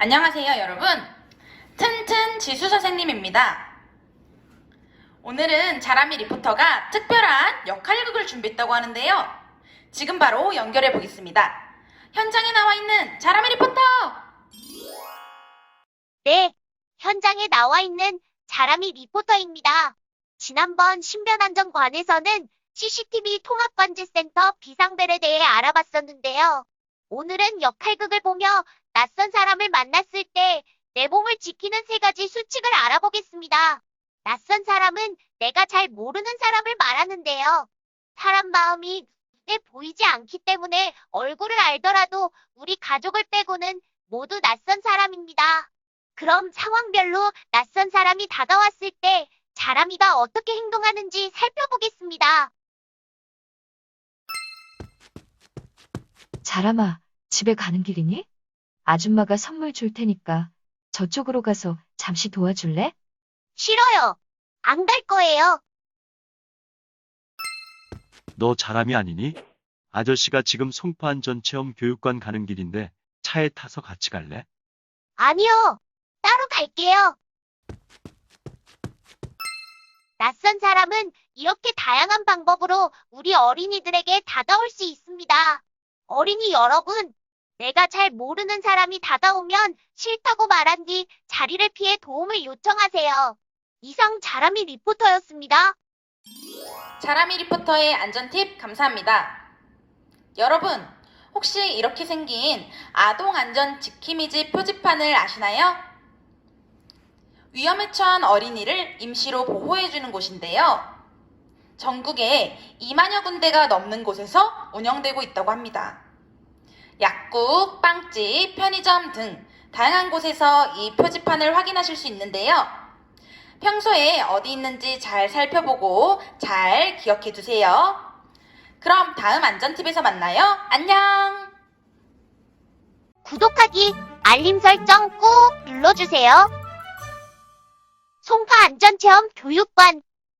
안녕하세요, 여러분. 튼튼 지수 선생님입니다. 오늘은 자라미 리포터가 특별한 역할극을 준비했다고 하는데요. 지금 바로 연결해 보겠습니다. 현장에 나와 있는 자라미 리포터! 네, 현장에 나와 있는 자라미 리포터입니다. 지난번 신변안전관에서는 CCTV 통합관제센터 비상벨에 대해 알아봤었는데요. 오늘은 역할극을 보며 낯선 사람을 만났을 때 내 몸을 지키는 세 가지 수칙을 알아보겠습니다. 낯선 사람은 내가 잘 모르는 사람을 말하는데요. 사람 마음이 눈에 보이지 않기 때문에 얼굴을 알더라도 우리 가족을 빼고는 모두 낯선 사람입니다. 그럼 상황별로 낯선 사람이 다가왔을 때 자람이가 어떻게 행동하는지 살펴보겠습니다. 자람아, 집에 가는 길이니? 아줌마가 선물 줄 테니까 저쪽으로 가서 잠시 도와줄래? 싫어요. 안 갈 거예요. 너 자람이 아니니? 아저씨가 지금 송파 안전 체험 교육관 가는 길인데 차에 타서 같이 갈래? 아니요. 따로 갈게요. 낯선 사람은 이렇게 다양한 방법으로 우리 어린이들에게 다가올 수 있습니다. 어린이 여러분, 내가 잘 모르는 사람이 다가오면 싫다고 말한 뒤 자리를 피해 도움을 요청하세요. 이상 자라미 리포터였습니다. 자라미 리포터의 안전 팁 감사합니다. 여러분, 혹시 이렇게 생긴 아동 안전 지킴이지 표지판을 아시나요? 위험에 처한 어린이를 임시로 보호해주는 곳인데요. 전국에 2만여 군데가 넘는 곳에서 운영되고 있다고 합니다. 약국, 빵집, 편의점 등 다양한 곳에서 이 표지판을 확인하실 수 있는데요. 평소에 어디 있는지 잘 살펴보고 잘 기억해 두세요. 그럼 다음 안전팁에서 만나요. 안녕! 구독하기, 알림 설정 꾹 눌러주세요. 송파 안전체험 교육관